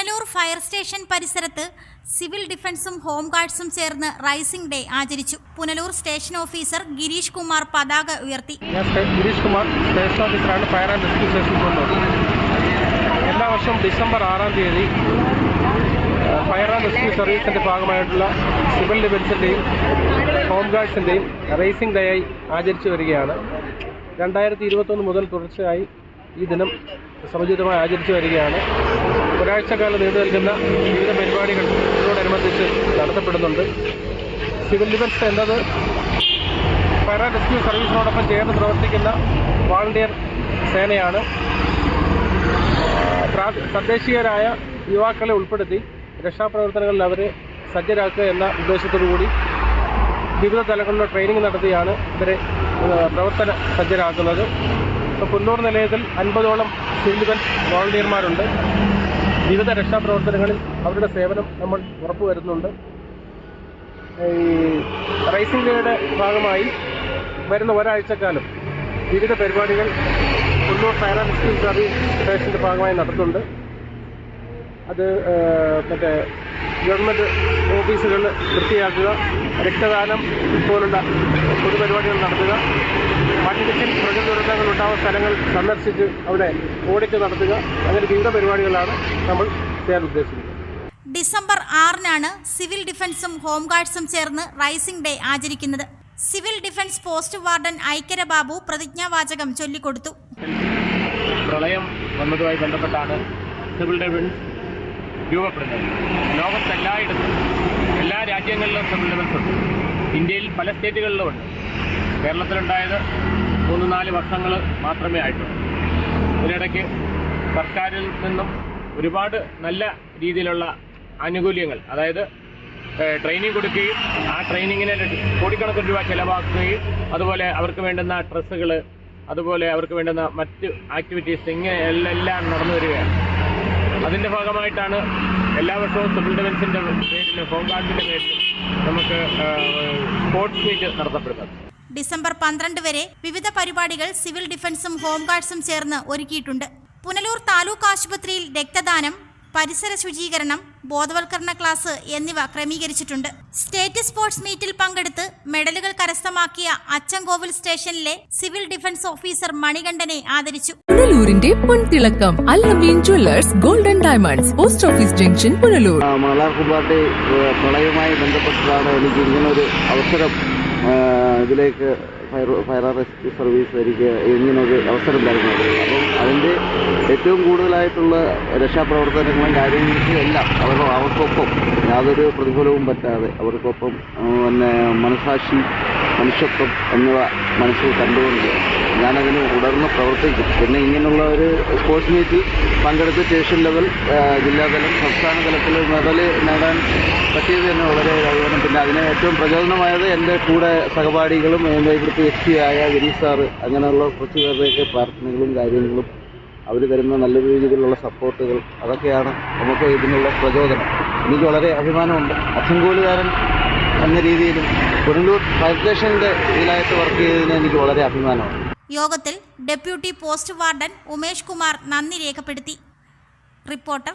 Punalur fire station പരിസരത്ത് civil ഡിഫൻസും home ഗാർഡ്സും ചേർന്ന് റൈസിംഗ് ഡേ ആചരിച്ചു. പുനലൂർ സ്റ്റേഷൻ ഓഫീസർ ഗിരീഷ് കുമാർ പതാക ഉയർത്തി. ഗിരീഷ് ഫയർ എല്ലാ വർഷവും ഡിസംബർ ആറാം തീയതി ഫയർ ആൻഡ് റെസ്ക്യൂ സർവീസിന്റെ ഭാഗമായിട്ടുള്ള സിവിൽ ഡിഫൻസിന്റെയും ഹോം ഗാർഡ്സിന്റെയും റേസിംഗ് ഡേ ആയി ആചരിച്ചു വരികയാണ്. രണ്ടായിരത്തി ഇരുപത്തൊന്ന് മുതൽ തുടർച്ചയായി ഈ ദിനം സമുചിതമായി ആചരിച്ചു വരികയാണ്. ഒരാഴ്ചക്കാലം നീണ്ടു നിൽക്കുന്ന വിവിധ പരിപാടികൾ ഇതോടനുബന്ധിച്ച് നടത്തപ്പെടുന്നുണ്ട്. സിവിൽ ഡിഫൻസ് എന്നത് ഫയർ റെസ്ക്യൂ സർവീസിനോടൊപ്പം ചേർന്ന് പ്രവർത്തിക്കുന്ന വാളണ്ടിയർ സേനയാണ്. തദ്ദേശീയരായ യുവാക്കളെ ഉൾപ്പെടുത്തി രക്ഷാപ്രവർത്തനങ്ങളിൽ അവരെ സജ്ജരാക്കുക എന്ന ഉദ്ദേശത്തോടുകൂടി വിവിധ തലങ്ങളിലുള്ള ട്രെയിനിങ് നടത്തിയാണ് ഇവരെ പ്രവർത്തന സജ്ജരാക്കുന്നത്. കുന്നൂർ നിലയത്തിൽ അൻപതോളം സിവിലുകൾ വോളണ്ടിയർമാരുണ്ട്. വിവിധ രക്ഷാപ്രവർത്തനങ്ങളിൽ അവരുടെ സേവനം നമ്മൾ ഉറപ്പുവരുന്നുണ്ട്. ഈ റൈസിംഗ് ഡേയുടെ ഭാഗമായി വരുന്ന ഒരാഴ്ചക്കാലം വിവിധ പരിപാടികൾ കുന്നൂർ ഫയർ ആൻഡ് സർവീസ് സ്റ്റേഷന്റെ ഭാഗമായി നടത്തുന്നുണ്ട്. അത് മറ്റേ ഗവൺമെന്റ് ഓഫീസുകൾ വൃത്തിയാക്കുക രക്തദാനം പോലുള്ള പൊതുപരിപാടികൾ നടത്തുക മണ്ണിടിച്ചിൽ പ്രകൃതി ദുരന്തങ്ങൾ ഉണ്ടാകുന്ന സ്ഥലങ്ങൾ സന്ദർശിച്ച് അവിടെ ഓഡിറ്റ് നടത്തുക അങ്ങനെ വിവിധ പരിപാടികളാണ് നമ്മൾ ചെയ്യാൻ ഉദ്ദേശിക്കുന്നത്. ഡിസംബർ ആറിനാണ് സിവിൽ ഡിഫൻസും ഹോംഗാർഡ്സും ചേർന്ന് റൈസിംഗ് ഡേ ആചരിക്കുന്നത്. Civil defence post warden Aikyara Babu പ്രതിജ്ഞാവാചകം ചൊല്ലിക്കൊടുത്തു. പ്രളയം വന്നതുമായി ബന്ധപ്പെട്ടാണ് സിവിൽ ഡിഫൻസ് രൂപപ്പെടുന്നത്. ലോകത്തെല്ലായിടത്തും എല്ലാ രാജ്യങ്ങളിലും ഡിഫൻസ് ഉണ്ട്. ഇന്ത്യയിൽ പല സ്റ്റേറ്റുകളിലും ഉണ്ട്. കേരളത്തിലുണ്ടായത് മൂന്ന് നാല് വർഷങ്ങൾ മാത്രമേ ആയിട്ടുള്ളൂ. ഇതിനിടയ്ക്ക് സർക്കാരിൽ നിന്നും ഒരുപാട് നല്ല രീതിയിലുള്ള ആനുകൂല്യങ്ങൾ അതായത് ട്രെയിനിങ് കൊടുക്കുകയും ആ ട്രെയിനിങ്ങിന് കോടിക്കണക്കിന് രൂപ ചെലവാക്കുകയും അതുപോലെ അവർക്ക് വേണ്ടുന്ന ഡ്രസ്സുകൾ അതുപോലെ അവർക്ക് വേണ്ടുന്ന മറ്റ് ആക്ടിവിറ്റീസ് ഇങ്ങനെ എല്ലാം നടന്നു വരികയാണ്. അതിന്റെ ഭാഗമായിട്ടാണ് എല്ലാ വർഷവും സിവിൽ ഡിഫൻസിന്റെ ഹോം ഹോംഗാർഡിന്റെ പേരിലും നമുക്ക് സ്പോർട്സ് മീറ്റ് നടത്തപ്പെടുന്നത്. ഡിസംബർ പന്ത്രണ്ട് വരെ വിവിധ പരിപാടികൾ സിവിൽ ഡിഫൻസും ഹോം ഹോംഗാർഡ്സും ചേർന്ന് ഒരുക്കിയിട്ടുണ്ട്. പുനലൂർ താലൂക്ക് ആശുപത്രിയിൽ രക്തദാനം പരിസര ശുചീകരണം ബോധവൽക്കരണ ക്ലാസ് എന്നിവ ക്രമീകരിച്ചിട്ടുണ്ട്. സ്റ്റേറ്റ് സ്പോർട്സ് മീറ്റിൽ പങ്കെടുത്ത് മെഡലുകൾ കരസ്ഥമാക്കിയ അച്ചൻകോവിൽ സ്റ്റേഷനിലെ സിവിൽ ഡിഫൻസ് ഓഫീസർ മണികണ്ഠനെ ആദരിച്ചു. പുനലൂരിന്റെ പൊൻതിളക്കം Allameen jewellers golden diamonds post office junction Punalur. പ്രളയവുമായി ബന്ധപ്പെട്ടിട്ടാണ് എനിക്ക് ഇങ്ങനൊരു അവസരം ഇതിലേക്ക് ഫയർ ഫയർ റെസ്ക്യൂ സർവീസ് എനിക്ക് ഇങ്ങനൊരു അവസരം തരുന്നത് അപ്പം അതിന്റെ ഏറ്റവും കൂടുതലായിട്ടുള്ള രക്ഷാപ്രവർത്തനങ്ങളും കാര്യങ്ങളും എല്ലാം അവർ അവർക്കൊപ്പം യാതൊരു പ്രതിഫലവും പറ്റാതെ അവർക്കൊപ്പം പിന്നെ മനസാക്ഷി മനുഷ്യത്വം എന്നിവ മനസ്സിൽ കണ്ടുകൊണ്ട് ഞാനതിന് ഉടർന്ന് പ്രവർത്തിക്കും. പിന്നെ ഇങ്ങനെയുള്ള ഒരു സ്പോർട്സ് മീറ്റിൽ പങ്കെടുത്ത് സ്റ്റേഷൻ ലെവൽ ജില്ലാതലം സംസ്ഥാന തലത്തിൽ മെഡൽ നേടാൻ പറ്റിയത് തന്നെ വളരെ അഭിമാനം പിന്നെ അതിന് ഏറ്റവും പ്രചോദനമായത് എന്റെ കൂടെ സഹപാഠികളും എന്റെ ഇവിടുത്തെ എസ് പി ആയ വിനീത് സാറ് അങ്ങനെയുള്ള കുറച്ച് പേരുടെയൊക്കെ പ്രാർത്ഥനകളും കാര്യങ്ങളും അവർ തരുന്ന നല്ല രീതിയിലുള്ള സപ്പോർട്ടുകൾ അതൊക്കെയാണ് നമുക്ക് ഇതിനുള്ള പ്രചോദനം. എനിക്ക് വളരെ അഭിമാനമുണ്ട്. അച്ചൻകോലുകാരൻ എന്ന രീതിയിലും കൊടുങ്ങല്ലൂർ ഫയർ സ്റ്റേഷന്റെ ഇതിലായിട്ട് വർക്ക് ചെയ്തതിന് എനിക്ക് വളരെ അഭിമാനമാണ് യോഗത്തിൽ deputy post warden Umesh Kumar നന്ദി രേഖപ്പെടുത്തി. Reporter